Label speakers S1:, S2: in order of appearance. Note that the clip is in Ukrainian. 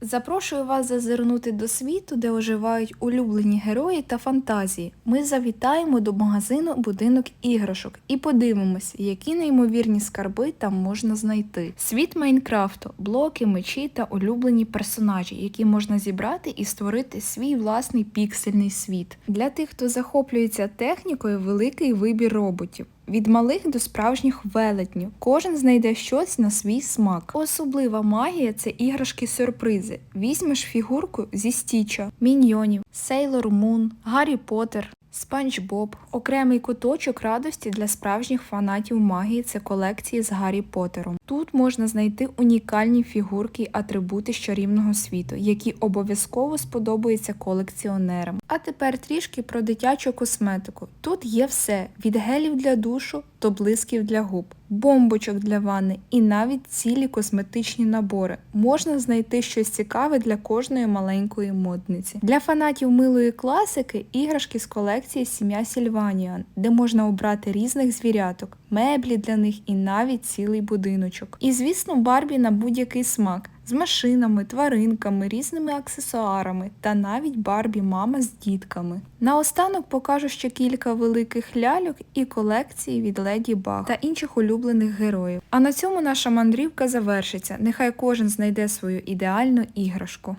S1: Запрошую вас зазирнути до світу, де оживають улюблені герої та фантазії. Ми завітаємо до магазину будинок іграшок і подивимось, які неймовірні скарби там можна знайти. Світ Майнкрафту, блоки, мечі та улюблені персонажі, які можна зібрати і створити свій власний піксельний світ. Для тих, хто захоплюється технікою, великий вибір роботів. Від малих до справжніх велетнів кожен знайде щось на свій смак. Особлива магія це іграшки-сюрпризи. Візьмеш фігурку зі стіча, міньйонів, Сейлор Мун, Гаррі Поттер, Спанч Боб. Окремий куточок радості для справжніх фанатів магії це колекції з Гаррі Поттером. Тут можна знайти унікальні фігурки й атрибути з чарівного світу, які обов'язково сподобаються колекціонерам. А тепер трішки про дитячу косметику. Тут є все: від гелів для душу до блисків для губ, бомбочок для ванни і навіть цілі косметичні набори. Можна знайти щось цікаве для кожної маленької модниці. Для фанатів милої класики іграшки з колекції Сім'я Сільваніан, де можна обрати різних звіряток, меблі для них і навіть цілий будиночок. І звісно, Барбі на будь-який смак. З машинами, тваринками, різними аксесуарами та навіть Барбі мама з дітками. Наостанок покажу ще кілька великих ляльок і колекції від Леді Баг та інших улюблених героїв. А на цьому наша мандрівка завершиться. Нехай кожен знайде свою ідеальну іграшку.